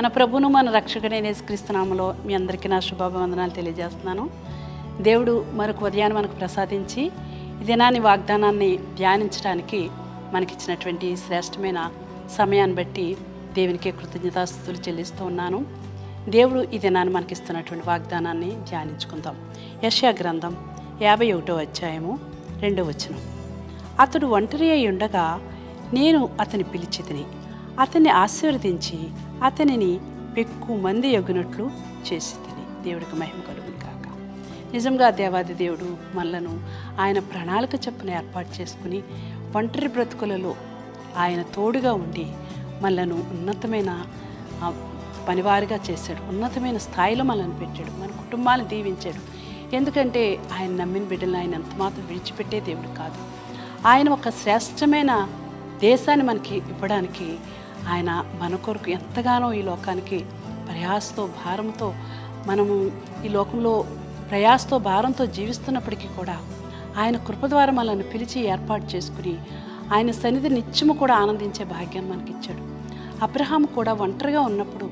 మన ప్రభును మన రక్షకుడైన యేసుక్రీస్తునామలో మీ అందరికీ నా శుభాభివందనాలు తెలియజేస్తున్నాను. దేవుడు మరొక ఉదయాన్ని మనకు ప్రసాదించి ఈ దినాన్ని వాగ్దానాన్ని ధ్యానించడానికి మనకిచ్చినటువంటి శ్రేష్టమైన సమయాన్ని బట్టి దేవునికి కృతజ్ఞతాస్థుతులు చెల్లిస్తూ ఉన్నాను. దేవుడు ఈ దినాన్ని మనకిస్తున్నటువంటి వాగ్దానాన్ని ధ్యానించుకుందాం. యశ్యా గ్రంథం యాభై ఒకటో అధ్యాయము రెండో వచనం. అతడు ఒంటరి అయి ఉండగా నేను అతని పిలిచితిని అతన్ని ఆశీర్వదించి అతనిని పెక్కు మంది ఎగ్గునట్లు చేసి తిని. దేవుడికి మహిమ కలుగును కాక నిజంగా దేవాది దేవుడు మనలను ఆయన ప్రణాళిక చొప్పున ఏర్పాటు చేసుకుని ఒంటరి బ్రతుకులలో ఆయన తోడుగా ఉండి మనలను ఉన్నతమైన పనివారిగా చేశాడు. ఉన్నతమైన స్థాయిలో మనల్ని పెట్టాడు. మన కుటుంబాన్ని దీవించాడు. ఎందుకంటే ఆయన నమ్మిన బిడ్డలను ఆయన అంతమాత్రం విడిచిపెట్టే దేవుడు కాదు. ఆయన ఒక శ్రేష్టమైన దేశాన్ని మనకి ఇవ్వడానికి ఆయన మన కొరకు ఎంతగానో ఈ లోకానికి ప్రయాసతో భారంతో మనము ఈ లోకంలో ప్రయాసతో భారంతో జీవిస్తున్నప్పటికీ కూడా ఆయన కృప ద్వారా మనల్ని పిలిచి ఏర్పాటు చేసుకుని ఆయన సన్నిధి నిత్యము కూడా ఆనందించే భాగ్యం మనకిచ్చాడు. అబ్రహాం కూడా ఒంటరిగా ఉన్నప్పుడు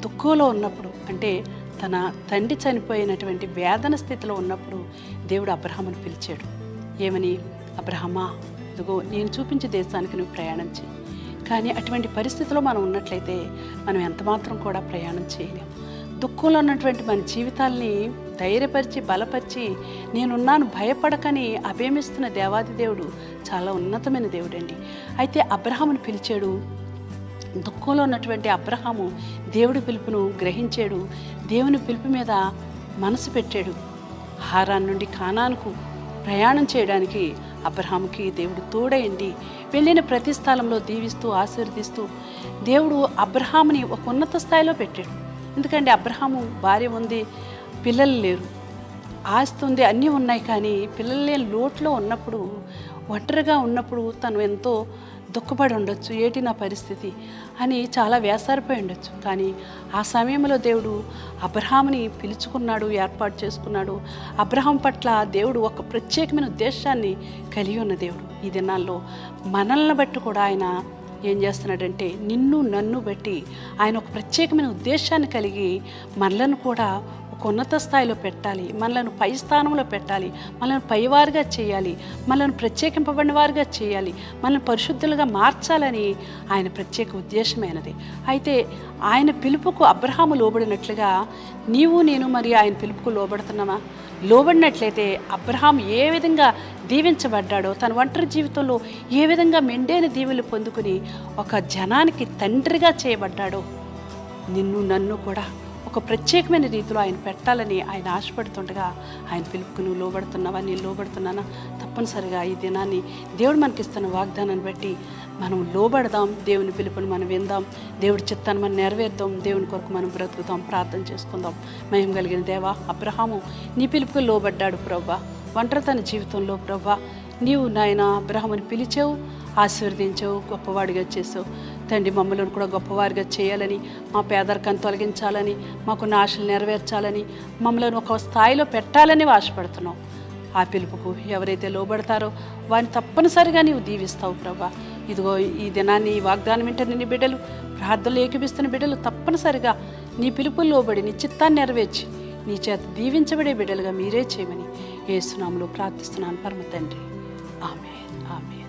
దుఃఖంలో ఉన్నప్పుడు అంటే తన తండ్రి చనిపోయినటువంటి వేదన స్థితిలో ఉన్నప్పుడు దేవుడు అబ్రహామును పిలిచాడు. ఏమని? అబ్రహమా ఇదిగో నేను చూపించే దేశానికి నువ్వు ప్రయాణం చేయి కానీ అటువంటి పరిస్థితిలో మనం ఉన్నట్లయితే మనం ఎంతమాత్రం కూడా ప్రయాణం చేయలేం. దుఃఖంలో ఉన్నటువంటి మన జీవితాల్ని ధైర్యపరిచి బలపరిచి నేనున్నాను భయపడకని అభయమిస్తున్న దేవాది దేవుడు చాలా ఉన్నతమైన దేవుడండి. అయితే అబ్రహామును పిలిచాడు. దుఃఖంలో ఉన్నటువంటి అబ్రహాము దేవుడి పిలుపును గ్రహించాడు. దేవుని పిలుపు మీద మనసు పెట్టాడు. హారాన్ నుండి కానానుకు ప్రయాణం చేయడానికి అబ్రహాముకి దేవుడు తోడయండి. వెళ్ళిన ప్రతి స్థలంలో దీవిస్తూ ఆశీర్వదిస్తూ దేవుడు అబ్రహాముని ఒక ఉన్నత స్థాయిలో పెట్టాడు. ఎందుకంటే అబ్రహాము భార్య ఉంది పిల్లలు లేరు. ఆస్తి ఉంది అన్నీ ఉన్నాయి కానీ పిల్లలు లేని లోట్లో ఉన్నప్పుడు ఒంటరిగా ఉన్నప్పుడు తను ఎంతో దుఃఖపడి ఉండొచ్చు ఏటి నా పరిస్థితి అని చాలా వేసారిపోయి ఉండొచ్చు. కానీ ఆ సమయంలో దేవుడు అబ్రహాముని పిలుచుకున్నాడు ఏర్పాటు చేసుకున్నాడు. అబ్రహాం పట్ల దేవుడు ఒక ప్రత్యేకమైన ఉద్దేశాన్ని కలిగి ఉన్న దేవుడు. ఈ దినాల్లో మనల్ని బట్టి కూడా ఆయన ఏం చేస్తున్నాడంటే నిన్ను నన్ను బట్టి ఆయన ఒక ప్రత్యేకమైన ఉద్దేశాన్ని కలిగి మనలను కూడా ఉన్నత స్థాయిలో పెట్టాలి మనలను పై స్థానంలో పెట్టాలి మనల్ని పైవారుగా చేయాలి మనల్ని ప్రత్యేకింపబడిన వారుగా చేయాలి మనల్ని పరిశుద్ధులుగా మార్చాలని ఆయన ప్రత్యేక ఉద్దేశమైనది. అయితే ఆయన పిలుపుకు అబ్రహాము లోబడినట్లుగా నీవు నేను మరి ఆయన పిలుపుకు లోబడుతున్నామా? లోబడినట్లయితే అబ్రహాం ఏ విధంగా దీవించబడ్డాడో తన ఒంటరి జీవితంలో ఏ విధంగా మెండైన దీవులు పొందుకుని ఒక జనానికి తండ్రిగా చేయబడ్డాడో నిన్ను నన్ను కూడా ఒక ప్రత్యేకమైన రీతిలో ఆయన పెట్టాలని ఆయన ఆశపడుతుండగా ఆయన పిలుపుకు నువ్వు లోబడుతున్నావా? నేను లోబడుతున్నానా? తప్పనిసరిగా ఈ దినాన్ని దేవుడు మనకిస్తున్న వాగ్దానాన్ని బట్టి మనం లోబడదాం దేవుని పిలుపుని మనం విందాం దేవుడి చిత్తాన్ని మనం నెరవేర్దాం దేవుని కొరకు మనం బ్రతుకుతాం ప్రార్థన చేసుకుందాం. మహిమ కలిగిన దేవా అబ్రహాము నీ పిలుపుకు లోబడ్డాడు ప్రభా. ఒంటరితన జీవితంలో ప్రభా నీవు నాయన అబ్రహముని పిలిచావు ఆశీర్వదించావు గొప్పవాడిగా చేసావు. తండ్రి మమ్మల్ని కూడా గొప్పవారిగా చేయాలని మా పేదరికాన్ని తొలగించాలని మాకున్న ఆశలు నెరవేర్చాలని మమ్మల్ని ఒక స్థాయిలో పెట్టాలని ఆశపడుతున్నాం ఆ పిలుపుకు ఎవరైతే లోబడతారో వారిని తప్పనిసరిగా నీవు దీవిస్తావు ప్రభా. ఇదిగో ఈ దినాన్ని ఈ వాగ్దానం వింటే నీ బిడ్డలు ప్రార్థనలు ఏకిపిస్తున్న బిడ్డలు తప్పనిసరిగా నీ పిలుపులు లోబడి నీ చిత్తాన్ని నెరవేర్చి నీ చేత దీవించబడే బిడ్డలుగా మీరే చేయమని ఏసునాములో ప్రార్థిస్తున్నాను. పరమ తండ్రి. ఆమె ఆమె